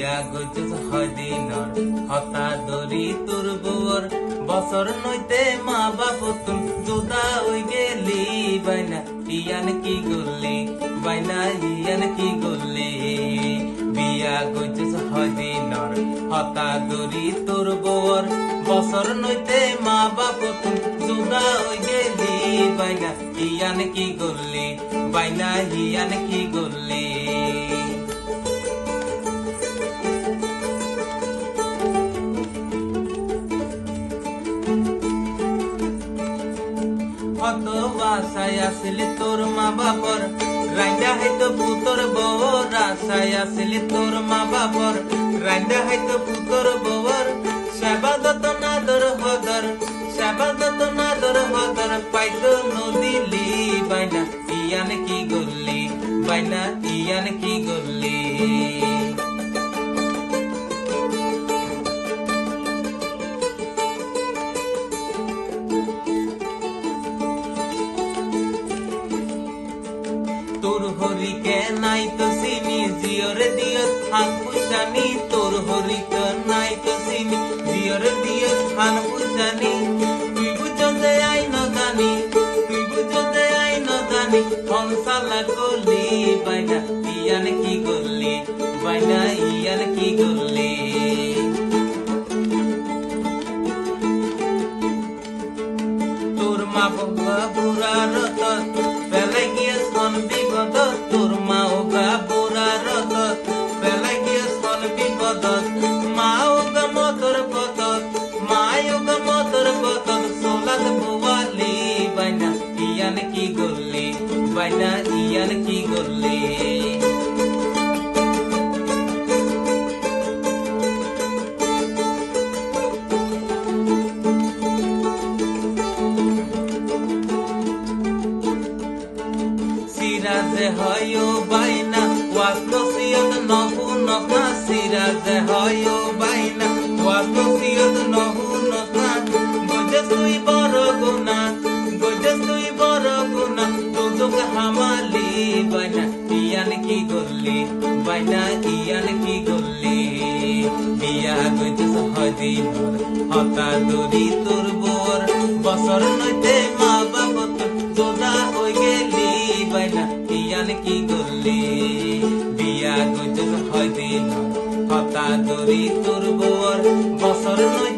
গইতেছ হদিনর হতা দরি তোর বউর বছর নইতে মা বাপ তুন জুদা ওই গেলি বাইনা, ইয়ান কি গল্লি বাইনা, ইয়ান কি গল্লি বিয়া গইতেছ হদিনর হতা দরি তোর বউর বছর নইতে মা বাপ তুন জুদা ওই গেলি বাইনা, ইয়ান কি গল্লি বাইনা, ইয়ান কি গল্লি কত বাসায় আসলি তোর মা বাপর। রাইডা হয়তো পুতর বউর আশায় আসলি তোর মা বাপর। রাইডা হয়তো পুতর বউর সেবাদত নাদর হদর সেবাদত নাদর হদর, পাইতো নদিলি বাইনা ইয়ান কি গল্লি বাইনা ইয়ান কি গল্লি তোর হরিকে নাই তো চিনি জিয়রে দিয় থান পুষানি তোর হরিকে নাই তো চিনি জিয়রে দিয় থান পুষানি তুই বুঝতে আই ন জানি তুই বুঝতে আই ন জানি। হংসালা করলি বাইনা ইয়ান কি করলি বাইনা ইয়ান কি করলি তোর মা বাবা বুড়া রত বিপদ মা ওগা মতর পত মা ওগা মতর পত সোলাত বুয়ালি বাইনা ইয়ান কি গল্লি বাইনা ইয়ান কি গল্লি সিরাজে হয়ো বাইনা ওয়াসনসিয়ত নহু সিরাজে হয়ো বাইনা ওয়াসনসিয়ত নহু নসনা গজে তুই বড় গুনা গজে তোজক হামালি বাইনা ইয়ান কি গল্লি বাইনা ইয়ান কি গল্লি বিয়া গজে হদিন হতা দরি তোর বোর, বছর নইতে হতা দরি তোর বোর বছর নইতে